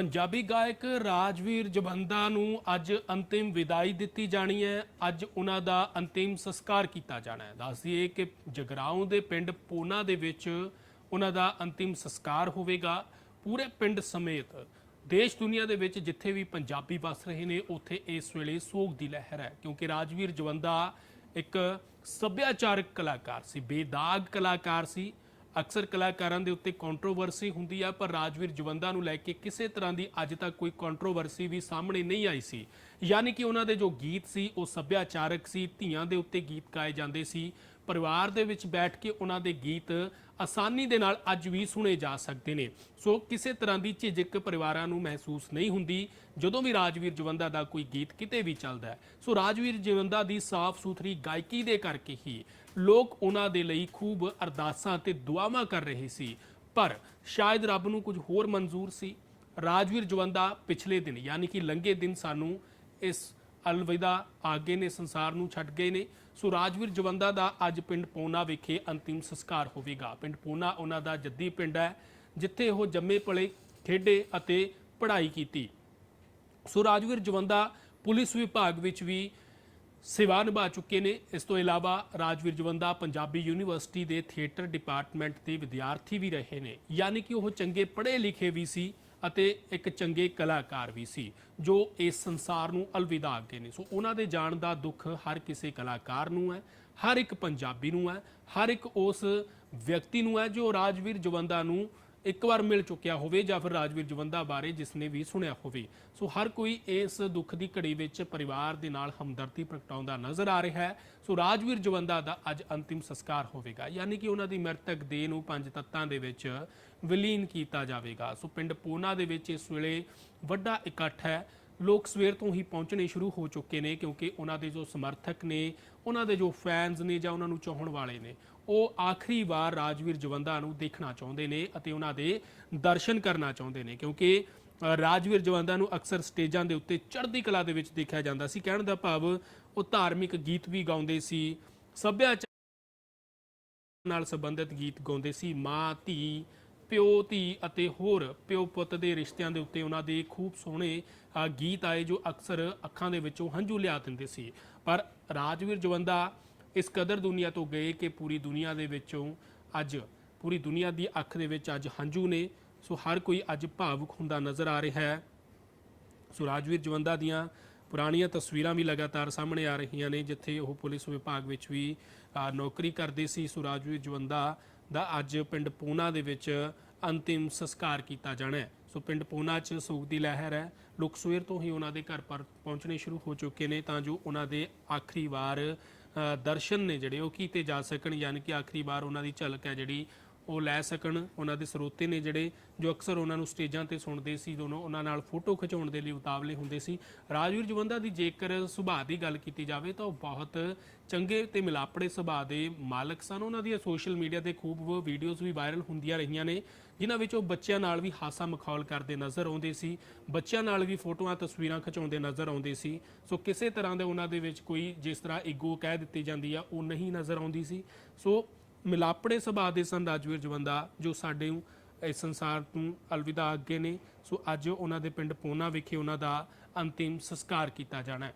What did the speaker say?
ਪੰਜਾਬੀ ਗਾਇਕ ਰਾਜਵੀਰ ਜਵੰਦਾ ਨੂੰ ਅੱਜ ਅੰਤਿਮ ਵਿਦਾਈ ਦਿੱਤੀ ਜਾਣੀ ਹੈ। ਅੱਜ ਉਹਨਾਂ ਦਾ ਅੰਤਿਮ ਸੰਸਕਾਰ ਕੀਤਾ ਜਾਣਾ ਹੈ। ਦੱਸਦੀਏ ਕਿ ਜਗਰਾਉਂ ਦੇ ਪਿੰਡ ਪੋਨਾ ਦੇ ਵਿੱਚ ਉਹਨਾਂ ਦਾ ਅੰਤਿਮ ਸੰਸਕਾਰ ਹੋਵੇਗਾ। ਪੂਰੇ ਪਿੰਡ ਸਮੇਤ ਦੇਸ਼ ਦੁਨੀਆ ਦੇ ਵਿੱਚ ਜਿੱਥੇ ਵੀ ਪੰਜਾਬੀ ਵਸ ਰਹੇ ਨੇ, ਉੱਥੇ ਇਸ ਵੇਲੇ ਸੋਗ ਦੀ ਲਹਿਰ ਹੈ। ਕਿਉਂਕਿ ਰਾਜਵੀਰ ਜਵੰਦਾ ਇੱਕ ਸੱਭਿਆਚਾਰਕ ਕਲਾਕਾਰ ਸੀ, ਬੇਦਾਗ ਕਲਾਕਾਰ ਸੀ। ਅਕਸਰ ਕਲਾਕਾਰਾਂ ਦੇ ਉੱਤੇ ਕੰਟਰੋਵਰਸੀ ਹੁੰਦੀ ਆ, ਪਰ ਰਾਜਵੀਰ ਜਵੰਦਾ ਨੂੰ ਲੈ ਕੇ ਕਿਸੇ ਤਰ੍ਹਾਂ ਦੀ ਅੱਜ ਤੱਕ ਕੋਈ ਕੰਟਰੋਵਰਸੀ ਵੀ ਸਾਹਮਣੇ ਨਹੀਂ ਆਈ ਸੀ। ਯਾਨੀ ਕਿ ਉਹਨਾਂ ਦੇ ਜੋ ਗੀਤ ਸੀ, ਉਹ ਸੱਭਿਆਚਾਰਕ ਸੀ, ਧੀਆਂ ਦੇ ਉੱਤੇ ਗੀਤ ਗਾਏ ਜਾਂਦੇ ਸੀ। ਪਰਿਵਾਰ ਦੇ ਵਿੱਚ ਬੈਠ ਕੇ ਉਹਨਾਂ ਦੇ ਗੀਤ ਆਸਾਨੀ ਦੇ ਨਾਲ ਅੱਜ ਵੀ ਸੁਣੇ ਜਾ ਸਕਦੇ ਨੇ। ਸੋ ਕਿਸੇ ਤਰ੍ਹਾਂ ਦੀ ਝਿਜਕ ਪਰਿਵਾਰਾਂ ਨੂੰ ਮਹਿਸੂਸ ਨਹੀਂ ਹੁੰਦੀ, ਜਦੋਂ ਵੀ ਰਾਜਵੀਰ ਜਵੰਦਾ ਦਾ ਕੋਈ ਗੀਤ ਕਿਤੇ ਵੀ ਚੱਲਦਾ ਹੈ। ਸੋ ਰਾਜਵੀਰ ਜਵੰਦਾ ਦੀ ਸਾਫ਼ ਸੁਥਰੀ ਗਾਇਕੀ ਦੇ ਕਰਕੇ ਹੀ ਲੋਕ ਉਹਨਾਂ ਦੇ ਲਈ ਖੂਬ ਅਰਦਾਸਾਂ ਤੇ ਦੁਆਵਾਂ ਕਰ ਰਹੇ ਸੀ। ਪਰ ਸ਼ਾਇਦ ਰੱਬ ਨੂੰ ਕੁਝ ਹੋਰ ਮਨਜ਼ੂਰ ਸੀ। ਰਾਜਵੀਰ ਜਵੰਦਾ ਪਿਛਲੇ ਦਿਨ, ਯਾਨੀ ਕਿ ਲੰਘੇ ਦਿਨ ਸਾਨੂੰ ਇਸ ਅਲਵਿਦਾ ਆ ਗਏ ਨੇ, ਸੰਸਾਰ ਨੂੰ ਛੱਡ ਗਏ ਨੇ। ਸੋ ਰਾਜਵੀਰ ਜਵੰਦਾ ਦਾ ਅੱਜ ਪਿੰਡ ਪੋਨਾ ਵਿਖੇ ਅੰਤਿਮ ਸੰਸਕਾਰ ਹੋਵੇਗਾ। ਪਿੰਡ ਪੋਨਾ ਉਹਨਾਂ ਦਾ ਜੱਦੀ ਪਿੰਡ ਹੈ, ਜਿੱਥੇ ਉਹ ਜੰਮੇ ਪਲੇ ਖੇਡੇ ਅਤੇ ਪੜ੍ਹਾਈ ਕੀਤੀ। ਸੋ ਰਾਜਵੀਰ ਜਵੰਦਾ ਪੁਲਿਸ ਵਿਭਾਗ ਵਿੱਚ ਵੀ ਸੇਵਾ ਨਿਭਾ ਚੁੱਕੇ ਨੇ। ਇਸ ਤੋਂ ਇਲਾਵਾ ਰਾਜਵੀਰ ਜਵੰਦਾ ਪੰਜਾਬੀ ਯੂਨੀਵਰਸਿਟੀ ਦੇ ਥੀਏਟਰ ਡਿਪਾਰਟਮੈਂਟ ਦੇ ਵਿਦਿਆਰਥੀ ਵੀ ਰਹੇ ਨੇ। ਯਾਨੀ ਕਿ ਉਹ ਚੰਗੇ ਪੜ੍ਹੇ ਲਿਖੇ ਵੀ ਸੀ। ਅਤੇ ਇੱਕ ਚੰਗੇ ਕਲਾਕਾਰ ਵੀ ਸੀ, ਜੋ ਇਸ ਸੰਸਾਰ ਨੂੰ ਅਲਵਿਦਾ ਅੱਗੇ ਨੇ। ਸੋ ਉਹਨਾਂ ਦੇ ਜਾਣ ਦਾ ਦੁੱਖ ਹਰ ਕਿਸੇ ਕਲਾਕਾਰ ਨੂੰ ਹੈ, ਹਰ ਇੱਕ ਪੰਜਾਬੀ ਨੂੰ ਹੈ, ਹਰ ਇੱਕ ਉਸ ਵਿਅਕਤੀ ਨੂੰ ਹੈ, ਜੋ ਰਾਜਵੀਰ ਜਵੰਦਾ ਨੂੰ ਇੱਕ ਵਾਰ ਮਿਲ ਚੁੱਕਿਆ ਹੋਵੇ ਜਾਂ ਫਿਰ ਰਾਜਵੀਰ ਜਵੰਦਾ ਬਾਰੇ ਜਿਸ ਨੇ ਵੀ ਸੁਣਿਆ ਹੋਵੇ। ਸੋ ਹਰ ਕੋਈ ਇਸ ਦੁੱਖ ਦੀ ਘੜੀ ਵਿੱਚ ਪਰਿਵਾਰ ਦੇ ਨਾਲ ਹਮਦਰਦੀ ਪ੍ਰਗਟਾਉਂਦਾ ਨਜ਼ਰ ਆ ਰਿਹਾ ਹੈ। ਸੋ ਰਾਜਵੀਰ ਜਵੰਦਾ ਦਾ ਅੱਜ ਅੰਤਿਮ ਸੰਸਕਾਰ ਹੋਵੇਗਾ। ਯਾਨੀ ਕਿ ਉਹਨਾਂ ਦੀ ਮਰਤਕ ਦੇਹ ਨੂੰ ਪੰਜ ਤੱਤਾਂ ਦੇ ਵਿੱਚ ਵਿਲੀਨ ਕੀਤਾ ਜਾਵੇਗਾ। ਸੋ ਪਿੰਡ ਪੋਨਾ ਦੇ ਵਿੱਚ ਇਸ ਵੇਲੇ ਵੱਡਾ ਇਕੱਠ ਹੈ। ਲੋਕ ਸਵੇਰ ਤੋਂ ਹੀ ਪਹੁੰਚਣੇ ਸ਼ੁਰੂ ਹੋ ਚੁੱਕੇ ਨੇ ਕਿਉਂਕਿ ਉਹਨਾਂ ਦੇ ਜੋ ਸਮਰਥਕ ਨੇ, ਉਹਨਾਂ ਦੇ ਜੋ ਫੈਨਸ ਨੇ ਜਾਂ ਉਹਨਾਂ ਨੂੰ ਚਾਹਣ ਵਾਲੇ ਨੇ ਉਹ ਆਖਰੀ ਵਾਰ ਰਾਜਵੀਰ ਜਵੰਦਾ ਨੂੰ ਦੇਖਣਾ ਚਾਹੁੰਦੇ ਨੇ ਅਤੇ ਉਹਨਾਂ ਦੇ ਦਰਸ਼ਨ ਕਰਨਾ ਚਾਹੁੰਦੇ ਨੇ, ਕਿਉਂਕਿ ਰਾਜਵੀਰ ਜਵੰਦਾ ਨੂੰ ਅਕਸਰ ਸਟੇਜਾਂ ਦੇ ਉੱਤੇ ਚੜ੍ਹਦੀ ਕਲਾ ਦੇ ਵਿੱਚ ਦੇਖਿਆ ਜਾਂਦਾ ਸੀ। ਕਹਿਣ ਦਾ ਭਾਵ, ਉਹ ਧਾਰਮਿਕ ਗੀਤ ਵੀ ਗਾਉਂਦੇ ਸੀ, ਸੱਭਿਆਚਾਰ ਨਾਲ ਸੰਬੰਧਿਤ ਗੀਤ ਗਾਉਂਦੇ ਸੀ, ਮਾਂ, ਧੀ, ਪਿਓ, ਧੀ ਅਤੇ ਹੋਰ ਪਿਓ ਪੁੱਤ ਦੇ ਰਿਸ਼ਤਿਆਂ ਦੇ ਉੱਤੇ ਉਹਨਾਂ ਦੇ ਖੂਬ ਸੋਹਣੇ ਗੀਤ ਆਏ ਜੋ ਅਕਸਰ ਅੱਖਾਂ ਦੇ ਵਿੱਚੋਂ ਹੰਝੂ ਲਿਆ ਦਿੰਦੇ ਸੀ। ਪਰ ਰਾਜਵੀਰ ਜਵੰਦਾ ਇਸ ਕਦਰ ਦੁਨੀਆ ਤੋਂ ਗਏ ਕਿ ਪੂਰੀ ਦੁਨੀਆ ਦੇ ਵਿੱਚੋਂ ਅੱਜ, ਪੂਰੀ ਦੁਨੀਆ ਦੀ ਅੱਖ ਦੇ ਵਿੱਚ ਅੱਜ ਹੰਝੂ ਨੇ, ਸੋ ਹਰ ਕੋਈ ਅੱਜ ਭਾਵੁਕ ਹੁੰਦਾ ਨਜ਼ਰ ਆ ਰਿਹਾ ਹੈ। ਸੋ ਰਾਜਵੀਰ ਜਵੰਦਾ ਦੀਆਂ ਪੁਰਾਣੀਆਂ ਤਸਵੀਰਾਂ ਵੀ ਲਗਾਤਾਰ ਸਾਹਮਣੇ ਆ ਰਹੀਆਂ ਨੇ, ਜਿੱਥੇ ਉਹ ਪੁਲਿਸ ਵਿਭਾਗ ਵਿੱਚ ਵੀ ਨੌਕਰੀ ਕਰਦੇ ਸੀ। ਸੋ ਰਾਜਵੀਰ ਜਵੰਦਾ ਦਾ ਅੱਜ ਪਿੰਡ ਪੂਨਾ ਦੇ ਵਿੱਚ ਅੰਤਿਮ ਸੰਸਕਾਰ ਕੀਤਾ ਜਾਣਾ ਹੈ। ਸੋ ਪਿੰਡ ਪੂਨਾ 'ਚ ਸੋਗ ਦੀ ਲਹਿਰ ਹੈ। ਲੋਕ ਸਵੇਰ ਤੋਂ ਹੀ ਉਹਨਾਂ ਦੇ ਘਰ ਪਰ ਪਹੁੰਚਣੇ ਸ਼ੁਰੂ ਹੋ ਚੁੱਕੇ ਨੇ, ਤਾਂ ਜੋ ਉਹਨਾਂ ਦੇ ਆਖਰੀ ਵਾਰ ਦਰਸ਼ਨ ਨੇ ਜਿਹੜੇ ਉਹ ਕੀਤੇ ਜਾ ਸਕਣ, ਯਾਨੀ ਕਿ ਆਖਰੀ ਵਾਰ ਉਹਨਾਂ ਦੀ ਝਲਕ ਹੈ ਜਿਹੜੀ ਉਹ ਲੈ ਸਕਣ। ਉਹਨਾਂ ਦੇ ਸਰੋਤੇ ਨੇ ਜਿਹੜੇ ਜੋ ਅਕਸਰ ਉਹਨਾਂ ਨੂੰ ਸਟੇਜਾਂ ਤੇ ਸੁਣਦੇ ਸੀ, ਦੋਨੋਂ ਉਹਨਾਂ ਨਾਲ ਫੋਟੋ ਖਿਚਾਉਣ ਦੇ ਲਈ ਉਤਾਵਲੇ ਹੁੰਦੇ ਸੀ। ਰਾਜਵੀਰ ਜਵੰਦਾ ਦੀ ਜੇਕਰ ਸੁਭਾਅ ਦੀ ਗੱਲ ਕੀਤੀ ਜਾਵੇ ਤਾਂ ਉਹ ਬਹੁਤ ਚੰਗੇ ਤੇ ਮਿਲਾਪੜੇ ਸੁਭਾਅ ਦੇ ਮਾਲਕ ਸਨ। ਉਹਨਾਂ ਦੀਆਂ ਸੋਸ਼ਲ ਮੀਡੀਆ ਤੇ ਖੂਬ ਵੀਡੀਓਜ਼ ਵੀ ਵਾਇਰਲ ਹੁੰਦੀਆਂ ਰਹੀਆਂ ਨੇ, ਜਿਨ੍ਹਾਂ ਵਿੱਚ ਉਹ ਬੱਚਿਆਂ ਨਾਲ ਵੀ ਹਾਸਾ ਮਖੌਲ ਕਰਦੇ ਨਜ਼ਰ ਆਉਂਦੇ ਸੀ, ਬੱਚਿਆਂ ਨਾਲ ਵੀ ਫੋਟੋਆਂ, ਤਸਵੀਰਾਂ ਖਿਚਾਉਂਦੇ ਨਜ਼ਰ ਆਉਂਦੇ ਸੀ। ਸੋ ਕਿਸੇ ਤਰ੍ਹਾਂ ਦੇ ਉਹਨਾਂ ਦੇ ਵਿੱਚ ਕੋਈ ਜਿਸ ਤਰ੍ਹਾਂ ਈਗੋ ਕਹਿ ਦਿੱਤੀ ਜਾਂਦੀ ਆ, ਉਹ ਨਹੀਂ ਨਜ਼ਰ ਆਉਂਦੀ ਸੀ। ਸੋ ਮਿਲਾਪੜੇ ਸੁਭਾਅ ਦੇ ਸਨ ਰਾਜਵੀਰ ਜਵੰਦਾ ਜੋ ਸਾਡੇ ਨੂੰ ਇਸ ਸੰਸਾਰ ਨੂੰ ਅਲਵਿਦਾ ਅੱਗੇ ਨੇ, ਸੋ ਅੱਜ ਉਹਨਾਂ ਦੇ ਪਿੰਡ ਪੋਨਾ ਵਿਖੇ ਉਹਨਾਂ ਦਾ ਅੰਤਿਮ ਸੰਸਕਾਰ ਕੀਤਾ ਜਾਣਾ ਹੈ।